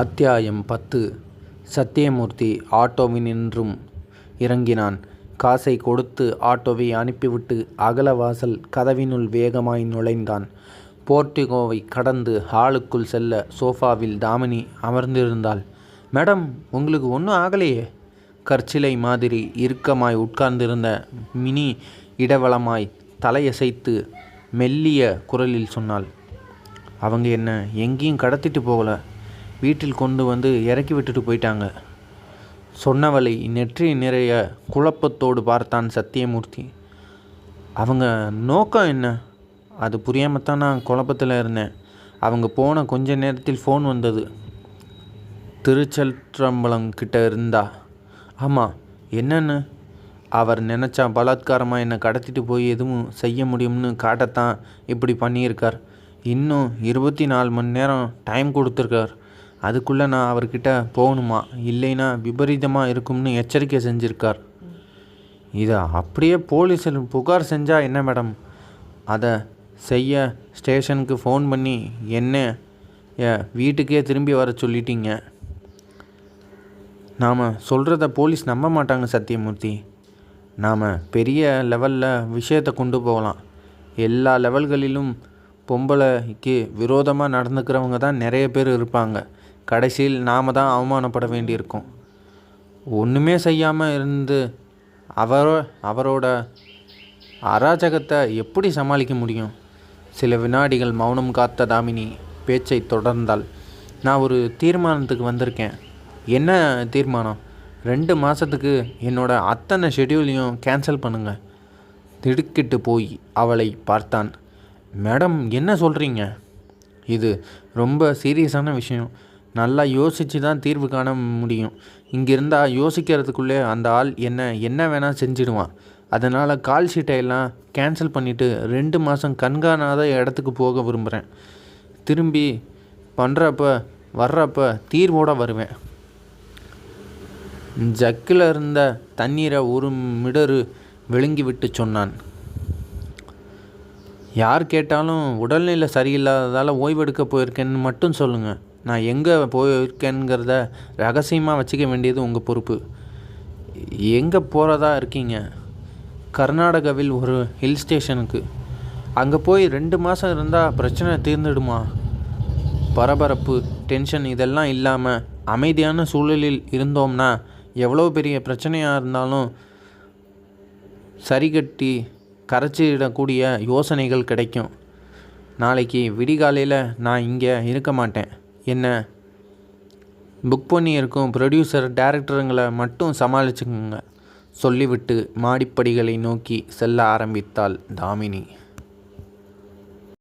அத்தியாயம் பத்து சத்தியமூர்த்தி ஆட்டோவினின்றும் இறங்கினான். காசை கொடுத்து ஆட்டோவை அனுப்பிவிட்டு அகலவாசல் கதவினுள் வேகமாய் நுழைந்தான். போர்டிகோவை கடந்து ஹாலுக்குள் செல்ல சோஃபாவில் தாமினி அமர்ந்திருந்தாள். மேடம் உங்களுக்கு ஒன்றும் ஆகலையே? கற்சிலை மாதிரி இறுக்கமாய் உட்கார்ந்திருந்த மினி இடவளமாய் தலையசைத்து மெல்லிய குரலில் சொன்னாள். அவங்க என்ன எங்கேயும் கடத்திட்டு போகல. வீட்டில் கொண்டு வந்து இறக்கி விட்டுட்டு போயிட்டாங்க. சொன்னவளை நெற்றி நிறைய குழப்பத்தோடு பார்த்தான் சத்தியமூர்த்தி. அவங்க நோக்கம் என்ன? அது புரியாமத்தான் நான் குழப்பத்தில் இருந்தேன். அவங்க போன கொஞ்ச நேரத்தில் ஃபோன் வந்தது. திருச்சல்றம்பலம் கிட்ட இருந்தா. ஆமாம் என்னன்னு? அவர் நினச்சா பலாத்காரமாக என்னை கடத்திட்டு போய் எதுவும் செய்ய முடியும்னு காட்டத்தான் இப்படி பண்ணியிருக்கார். இன்னும் இருபத்தி நாலு மணி நேரம் டைம் கொடுத்துருக்கார் அதுக்குள்ளே நான் அவர்கிட்ட போகணுமா இல்லைன்னா விபரீதமாக இருக்கும்னு எச்சரிக்கை செஞ்சுருக்கார் இதை அப்படியே போலீஸில் புகார் செஞ்சால் என்ன மேடம்? அதை செய்ய ஸ்டேஷனுக்கு ஃபோன் பண்ணி என்னைய வீட்டுக்கே திரும்பி வர சொல்லிட்டீங்க. நாம் சொல்கிறத போலீஸ் நம்ப மாட்டாங்க சத்தியமூர்த்தி. நாம் பெரிய லெவலில் விஷயத்தை கொண்டு போகலாம். எல்லா லெவல்களிலும் பொம்பளைக்கு விரோதமாக நடந்துக்கிறவங்க தான் நிறைய பேர் இருப்பாங்க. கடைசியில் நாம் தான் அவமானப்பட வேண்டியிருக்கும். ஒன்றுமே செய்யாமல் இருந்து அவரோ அவரோட அராஜகத்தை எப்படி சமாளிக்க முடியும்? சில வினாடிகள் மௌனம் காத்த தாமினி பேச்சை தொடர்ந்தால் நான் ஒரு தீர்மானத்துக்கு வந்திருக்கேன். என்ன தீர்மானம்? ரெண்டு மாதத்துக்கு என்னோட அத்தனை ஷெட்யூலையும் கேன்சல் பண்ணுங்க. திடுக்கிட்டு போய் அவளை பார்த்தான். மேடம் என்ன சொல்கிறீங்க இது ரொம்ப சீரியஸான விஷயம். நல்லா யோசித்து தான் தீர்வு காண முடியும். இங்கிருந்தா யோசிக்கிறதுக்குள்ளே அந்த ஆள் என்னை என்ன வேணால் செஞ்சிடுவான். அதனால் கால் ஷீட்டை எல்லாம் கேன்சல் பண்ணிவிட்டு ரெண்டு மாதம் கண்காணாத இடத்துக்கு போக விரும்புகிறேன் திரும்பி பண்ணுறப்ப வர்றப்ப தீர்வோட வருவேன். ஜக்கில் இருந்த தண்ணீரை ஒரு மிடறு விழுங்கிவிட்டுச் சொன்னான். யார் கேட்டாலும் உடல்நிலை சரியில்லாததால் ஓய்வெடுக்கப் போயிருக்கேன்னு மட்டும் சொல்லுங்கள் நான் எங்கே போயிருக்கேங்கிறத ரகசியமாக வச்சுக்க வேண்டியது உங்கள் பொறுப்பு. எங்கே போகிறதா இருக்கீங்க? கர்நாடகாவில் ஒரு ஹில் ஸ்டேஷனுக்கு. அங்கே போய் ரெண்டு மாதம் இருந்தால் பிரச்சனை தீர்ந்துடுமா? பரபரப்பு டென்ஷன் இதெல்லாம் இல்லாமல் அமைதியான சூழலில் இருந்தோம்னா எவ்வளோ பெரிய பிரச்சனையாக இருந்தாலும் சரிகட்டி கரைச்சிடக்கூடிய யோசனைகள் கிடைக்கும். நாளைக்கு விடிகாலையில் நான் இங்கே இருக்க மாட்டேன். என்ன புக் பண்ணியிருக்கும் ப்ரொடியூசர் டேரக்டருங்களை மட்டும் சமாளிச்சுக்குங்க. சொல்லிவிட்டு மாடிப்படிகளை நோக்கி செல்ல ஆரம்பித்தாள் தாமினி.